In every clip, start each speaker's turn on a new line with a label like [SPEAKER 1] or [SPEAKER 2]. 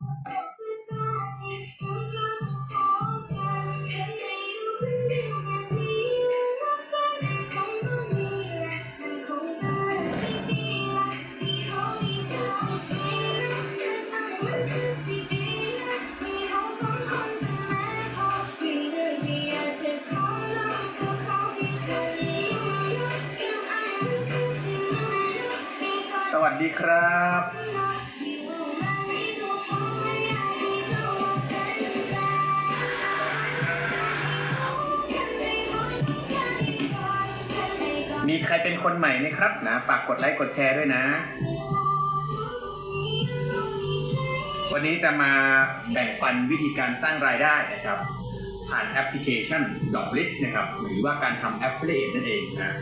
[SPEAKER 1] สวัสดีครับ มีใครเป็นคนใหม่ไหมครับนะฝากกดไลค์กดแชร์ด้วยนะ วันนี้จะมาแบ่งปันวิธีการสร้างรายได้นะครับ ผ่านแอปพลิเคชันดอกลิ t นะครับ หรือว่าการทำ Affiliate นั่นเองนะ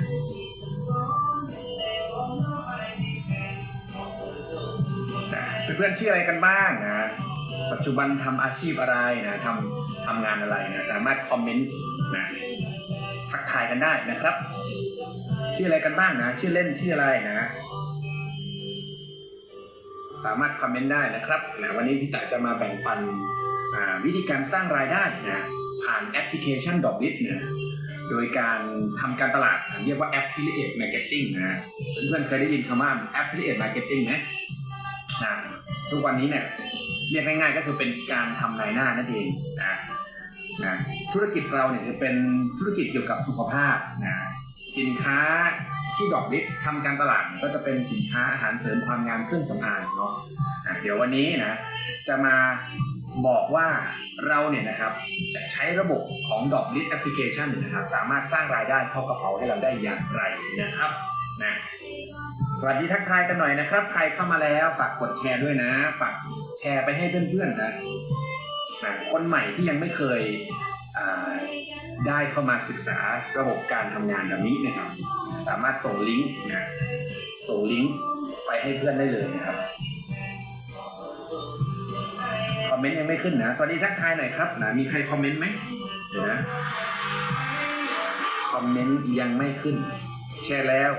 [SPEAKER 1] เพื่อนๆชื่ออะไรกันบ้างนะ ปัจจุบันทำอาชีพอะไรนะทำทำงานอะไรนะ สามารถคอมเมนต์นะ ทักทายกันได้นะครับ ชื่ออะไรกันบ้างนะ ชื่อเล่นชื่ออะไรนะ สามารถคอมเมนต์ได้นะครับนะวันนี้พี่ตะจะมาแบ่งปันวิธีการสร้างรายได้นะผ่านแอปพลิเคชันดอกลิ t นะโดยการทำการตลาดเรียกว่า Affiliate Marketing นะเพื่อนๆเคยได้ยินคำว่า Affiliate Marketing ไหมนะทุกวันนี้เนี่ยเรียกง่ายๆก็คือเป็นการทำนายหน้านั่นเองนะ นะธุรกิจเราเนี่ยจะเป็นธุรกิจเกี่ยวกับสุขภาพนะสินค้าที่ดอกลิศทำการตลาดก็จะเป็นสินค้าอาหารเสริมความงามเครื่องสำอางเนาะะเดี๋ยววันนี้นะจะมาบอกว่าเราเนี่ยนะครับจะใช้ระบบของดอกลิศแอปพลิเคชันนะครับสามารถสร้างรายได้เข้ากระเป๋าให้เราได้อย่างไรนะครับนะสวัสดีทักทายกันหน่อยนะครับ ใครเข้ามาแล้วฝากกดแชร์ด้วยนะ ฝากแชร์ไปให้เพื่อนๆนะ นะคนใหม่ที่ยังไม่เคยได้เข้ามาศึกษาระบบการทำงานแบบนี้นะครับ สามารถส่งลิงก์นะส่งลิงก์ไปให้เพื่อนได้เลยนะครับคอมเมนต์ยังไม่ขึ้นนะ สวัสดีทักทายหน่อยครับนะมีใครคอมเมนต์ไหมเดี๋ยวนะคอมเมนต์ยังไม่ขึ้น แชร์แล้ว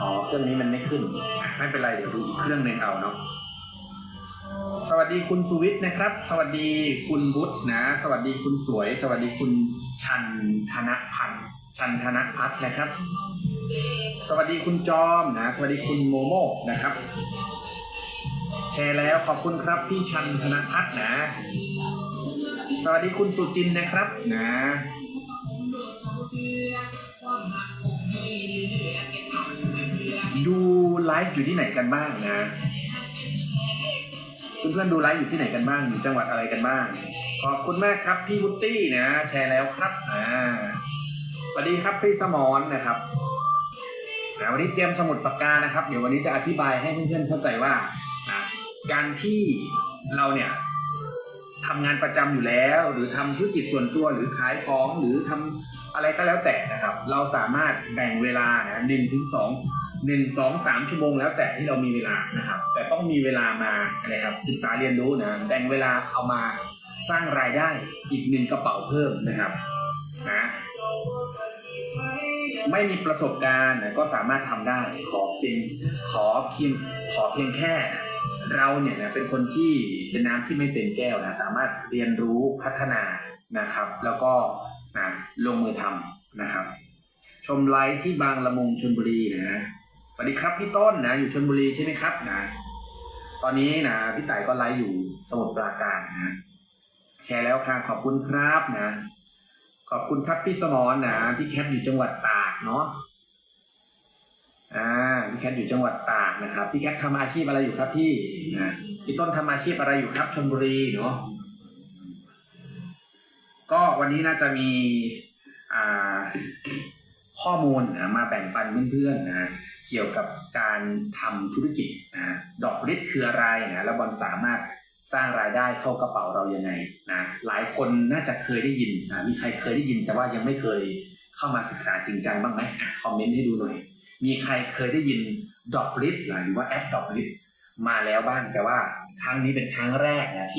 [SPEAKER 1] อ๋อเครื่องนี้มันไม่ขึ้นไม่เป็นไรเดี๋ยวดูอีกเครื่องหนึ่งเอาเนาะ สวัสดีคุณสุวิทย์นะครับ สวัสดีคุณบุตรนะ สวัสดีคุณสวย สวัสดีคุณชันธนพันธ์ชันธนพัฒน์นะครับ สวัสดีคุณจอมนะ สวัสดีคุณโมโมนะครับ แชร์แล้วขอบคุณครับพี่ชันธนพัฒน์นะ สวัสดีคุณสุจินนะครับนะดูไลฟ์อยู่ที่ไหนกันบ้างนะ เพื่อนๆดูไลฟ์อยู่ที่ไหนกันบ้างอยู่จังหวัดอะไรกันบ้าง ขอบคุณมากครับพี่วุตี้นะแชร์แล้วครับอ่าสวัสดีครับพี่สมอนนะครับนะวันนี้เตรียมสมุดปากกานะครับ เดี๋ยววันนี้จะอธิบายให้เพื่อนๆเข้าใจว่านะการที่เราเนี่ยทำงานประจำอยู่แล้ว หรือทำธุรกิจส่วนตัวหรือขายของหรือทำอะไรก็แล้วแต่นะครับ เราสามารถแบ่งเวลานะหนึ่งถึงสอง หนึ่งสองสามชั่วโมงแล้วแต่ที่เรามีเวลานะครับ แต่ต้องมีเวลามาอะไรครับศึกษาเรียนรู้นะแบ่งเวลาเอามาสร้างรายได้อีกหนึ่งกระเป๋าเพิ่มนะครับนะไม่มีประสบการณ์ก็สามารถทำได้ขอเพียงขอเพียงขอเพียงแค่ เราเนี่ยนะเป็นคนที่เป็นน้ำที่ไม่เป็นแก้วนะสามารถเรียนรู้พัฒนานะครับ แล้วก็นะลงมือทำนะครับ ชมไลฟ์ที่บางละมุงชลบุรีนะ วัสดีครับพี่ต้นนะอยู่ชลบุรีใช่ไหมครับนะ ตอนนี้นะพี่ต่ายก็ไลฟ์อยู่สมุทรปราการนะแชร์แล้วค่ะขอบคุณครับนะ ขอบคุณครับพี่สมรนะพี่แคทอยู่จังหวัดตากเนาะอ่าพี่แคทอยู่จังหวัดตากนะครับพี่แคททำอาชีพอะไรอยู่ครับพี่นะพี่ต้นทำอาชีพอะไรอยู่ครับชลบุรีเนาะก็วันนี้น่าจะมีอ่าข้อมูลนะมาแบ่งปันเพื่อนๆนะ เกี่ยวกับการทำธุรกิจนะดอกฤทธิ์คืออะไรนะแล้วบอลสามารถสร้างรายได้เข้ากระเป๋าเรายังไงนะหลายคนน่าจะเคยได้ยินนะมีใครเคยได้ยิน แต่ว่ายังไม่เคยเข้ามาศึกษาจริงจังบ้างไหมอะคอมเมนต์ให้ดูหน่อย มีใครเคยได้ยินดอกลิ t หรือว่าแอปดอกลิ t มาแล้วบ้างแต่ว่าครั้งนี้เป็นครั้งแรกนะที่